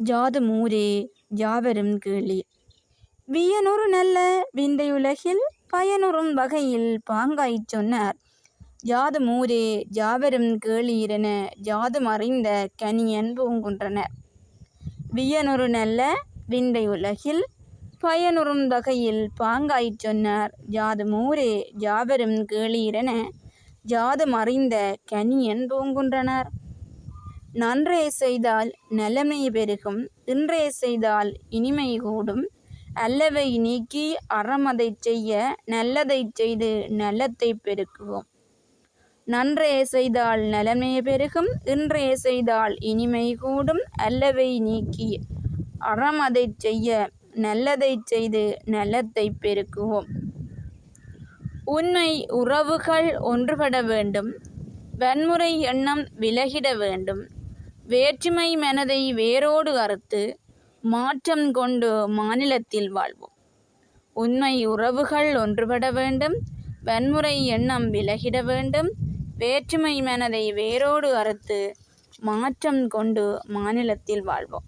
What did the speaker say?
ஜாது மூரே ஜாவரும் கேளி. வியனொரு நல்ல விந்தையுலகில் பயனுறும் வகையில் பாங்காய்ச் சொன்னார். ஜாது மூரே ஜாவரும் கேளீரென ஜாதும் அறிந்த கனியன் பூங்குன்றனர் வியனொரு நல்ல விந்தை உலகில் பயனுறும் வகையில் பாங்காய்ச் சொன்னார். ஜாது மூரே ஜாவரும் கேளீரென ஜாதும் அறிந்த கனியன் பூங்குன்றனர் நன்றே செய்தால் நலமை பெருகும். இன்றே செய்தால் இனிமை கூடும். அல்லவை நீக்கி அறமதை செய்ய நல்லதைச் செய்து நல்லத்தை பெருக்குவோம். நன்றே செய்தால் நலமே பெருகும். இன்றே செய்தால் இனிமை கூடும். அல்லவை நீக்கி அறமதை செய்ய நல்லதைச் செய்து நல்லத்தை பெருக்குவோம். உண்மை உறவுகள் ஒன்றுபட வேண்டும். வன்முறை எண்ணம் விலகிட வேண்டும். வேற்றுமை மனதை வேரோடு அறுத்து மாற்றம் கொண்டு மாநிலத்தில் வாழ்வோம். உண்மை உறவுகள் ஒன்றுபட வேண்டும். வன்முறை எண்ணம் விலகிட வேண்டும். வேற்றுமை மனதை வேரோடு அறுத்து மாற்றம் கொண்டு மாநிலத்தில் வாழ்வோம்.